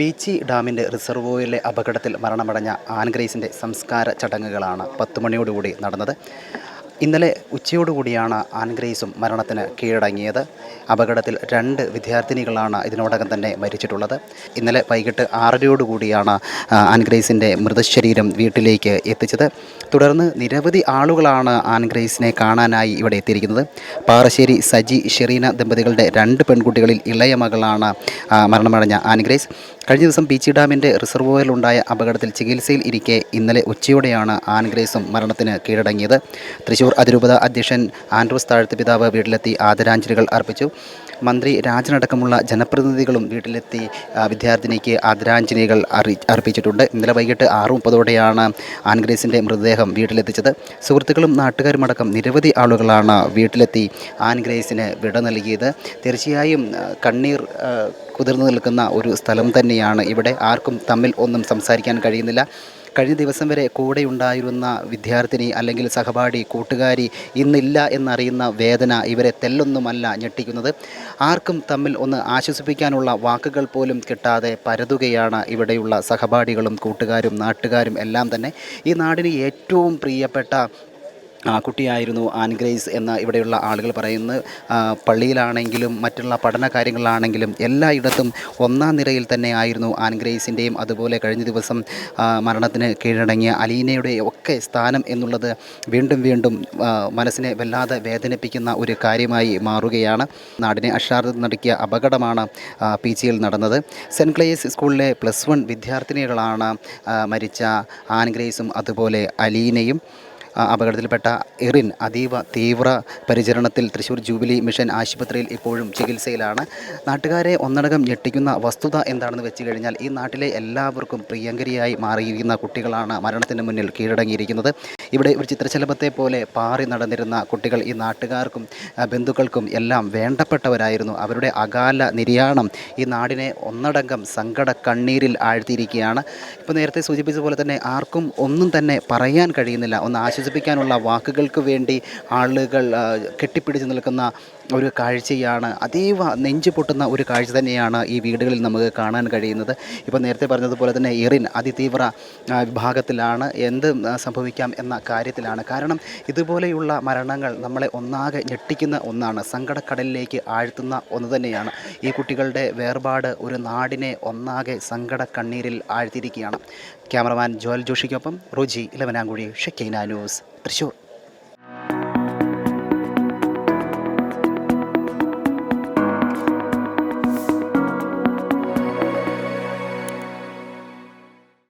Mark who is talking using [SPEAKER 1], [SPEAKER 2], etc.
[SPEAKER 1] പീച്ചി ഡാമിന്റെ റിസർവോയറിലെ അപകടത്തിൽ മരണമടഞ്ഞ ആൻഗ്രേസിന്റെ സംസ്കാര ചടങ്ങുകളാണ് പത്ത് മണിയോടുകൂടി നടന്നത്. ഇന്നലെ ഉച്ചയോടുകൂടിയാണ് ആൻഗ്രേസും മരണത്തിന് കീഴടങ്ങിയത്. അപകടത്തിൽ രണ്ട് വിദ്യാർത്ഥിനികളാണ് ഇതിനോടകം തന്നെ മരിച്ചിട്ടുള്ളത്. ഇന്നലെ വൈകിട്ട് ആറരയോടുകൂടിയാണ് ആൻഗ്രേസിന്റെ മൃതശരീരം വീട്ടിലേക്ക് എത്തിച്ചത്. തുടർന്ന് നിരവധി ആളുകളാണ് ആൻഗ്രേസിനെ കാണാനായി ഇവിടെ എത്തിയിരിക്കുന്നത്. പാറശ്ശേരി സജി ഷെറീന ദമ്പതികളുടെ രണ്ട് പെൺകുട്ടികളിൽ ഇളയ മകളാണ് മരണമടഞ്ഞ ആൻഗ്രേസ്. കഴിഞ്ഞ ദിവസം പീച്ചി ഡാമിന്റെ റിസർവോയറിലുണ്ടായ അപകടത്തിൽ ചികിത്സയിൽ ഇരിക്കെ ഇന്നലെ ഉച്ചയോടെയാണ് ആൻഗ്രേസും മരണത്തിന് കീഴടങ്ങിയത്. തൃശൂർ അതിരൂപത അധ്യക്ഷൻ ആൻഡ്രൂസ് താഴ്ത്ത് പിതാവ് വീട്ടിലെത്തി ആദരാഞ്ജലികൾ അർപ്പിച്ചു. മന്ത്രി രാജനടക്കമുള്ള ജനപ്രതിനിധികളും വീട്ടിലെത്തി വിദ്യാർത്ഥിനിക്ക് ആദരാഞ്ജലികൾ അറി അർപ്പിച്ചിട്ടുണ്ട്. ഇന്നലെ വൈകിട്ട് ആറ് മുപ്പതോടെയാണ് ആൻഗ്രേസിന്റെ മൃതദേഹം വീട്ടിലെത്തിച്ചത്. സുഹൃത്തുക്കളും നാട്ടുകാരുമടക്കം നിരവധി ആളുകളാണ് വീട്ടിലെത്തി ആൻഗ്രേസിന് വിട നൽകിയത്. തീർച്ചയായും കണ്ണീർ കുതിർന്നു നിൽക്കുന്ന ഒരു സ്ഥലം തന്നെയാണ്. ഇവിടെ ആർക്കും തമ്മിൽ ഒന്നും സംസാരിക്കാൻ കഴിയുന്നില്ല. കഴിഞ്ഞ ദിവസം വരെ കൂടെ ഉണ്ടായിരുന്ന വിദ്യാർത്ഥിനി അല്ലെങ്കിൽ സഹപാഠി കൂട്ടുകാരി ഇന്നില്ല എന്നറിയുന്ന വേദന ഇവരെ തെല്ലൊന്നുമല്ല ഞെട്ടിക്കുന്നത്. ആർക്കും തമ്മിൽ ഒന്ന് ആശ്വസിപ്പിക്കാനുള്ള വാക്കുകൾ പോലും കിട്ടാതെ പരതുകയാണ് ഇവിടെയുള്ള സഹപാഠികളും കൂട്ടുകാരും നാട്ടുകാരും എല്ലാം തന്നെ. ഈ നാടിന് ഏറ്റവും പ്രിയപ്പെട്ട കുട്ടിയായിരുന്നു ആൻഗ്രേസ് എന്ന ഇവിടെയുള്ള ആളുകൾ പറയുന്നത്. പള്ളിയിലാണെങ്കിലും മറ്റുള്ള പഠന കാര്യങ്ങളിലാണെങ്കിലും എല്ലായിടത്തും ഒന്നാം നിരയിൽ തന്നെ ആയിരുന്നു ആൻഗ്രേസിന്റെയും അതുപോലെ കഴിഞ്ഞ ദിവസം മരണത്തിന് കീഴടങ്ങിയ അലീനയുടെ ഒക്കെ സ്ഥാനം എന്നുള്ളത് വീണ്ടും വീണ്ടും മനസ്സിനെ വല്ലാതെ വേദനിപ്പിക്കുന്ന ഒരു കാര്യമായി മാറുകയാണ്. നാടിനെ അക്ഷാർത്ഥത്തിൽ നടക്കിയ അപകടമാണ് പി ജിയിൽ നടന്നത്. സെന്റ് ക്ലേസ് സ്കൂളിലെ പ്ലസ് വൺ വിദ്യാർത്ഥിനികളാണ് മരിച്ച ആൻഗ്രേസും അതുപോലെ അലീനയും. അപകടത്തിൽപ്പെട്ട എറിൻ അതീവ തീവ്ര പരിചരണത്തിൽ തൃശ്ശൂർ ജൂബിലി മിഷൻ ആശുപത്രിയിൽ ഇപ്പോഴും ചികിത്സയിലാണ്. നാട്ടുകാരെ ഒന്നടങ്കം ഞെട്ടിക്കുന്ന വസ്തുത എന്താണെന്ന് വെച്ച് കഴിഞ്ഞാൽ ഈ നാട്ടിലെ എല്ലാവർക്കും പ്രിയങ്കരിയായി മാറിയിരിക്കുന്ന കുട്ടികളാണ് മരണത്തിന് മുന്നിൽ കീഴടങ്ങിയിരിക്കുന്നത്. ഇവിടെ ഒരു ചിത്രശലഭത്തെ പോലെ പാറി നടന്നിരുന്ന കുട്ടികൾ ഈ നാട്ടുകാർക്കും ബന്ധുക്കൾക്കും എല്ലാം വേണ്ടപ്പെട്ടവരായിരുന്നു. അവരുടെ അകാല നിര്യാണം ഈ നാടിനെ ഒന്നടങ്കം സങ്കട കണ്ണീരിൽ ആഴ്ത്തിയിരിക്കുകയാണ്. ഇപ്പോൾ നേരത്തെ സൂചിപ്പിച്ച പോലെ തന്നെ ആർക്കും ഒന്നും തന്നെ പറയാൻ കഴിയുന്നില്ല. ഒന്ന് ആശ്വസിപ്പിക്കാനുള്ള വാക്കുകൾക്ക് വേണ്ടി ആളുകൾ കെട്ടിപ്പിടിച്ച് നിൽക്കുന്ന ഒരു കാഴ്ചയാണ് അതീവ നെഞ്ചു പൊട്ടുന്ന ഒരു കാഴ്ച തന്നെയാണ് ഈ വീടുകളിൽ നമുക്ക് കാണാൻ കഴിയുന്നത്. ഇപ്പോൾ നേരത്തെ പറഞ്ഞതുപോലെ തന്നെ എറിൻ അതിതീവ്ര വിഭാഗത്തിലാണ് എന്ത് സംഭവിക്കാം എന്ന കാര്യത്തിലാണ്. കാരണം ഇതുപോലെയുള്ള മരണങ്ങൾ നമ്മളെ ഒന്നാകെ ഞെട്ടിക്കുന്ന ഒന്നാണ് സങ്കടക്കടലിലേക്ക് ആഴ്ത്തുന്ന ഒന്ന് തന്നെയാണ്. ഈ കുട്ടികളുടെ വേർപാട് ഒരു നാടിനെ ഒന്നാകെ സങ്കട കണ്ണീരിൽ ആഴ്ത്തിയിരിക്കുകയാണ്. ക്യാമറമാൻ ജോയൽ ജോഷിക്കൊപ്പം റോജി ഇലവനാങ്കുഴി ഷെക്കൈന ന്യൂസ് തൃശ്ശൂർ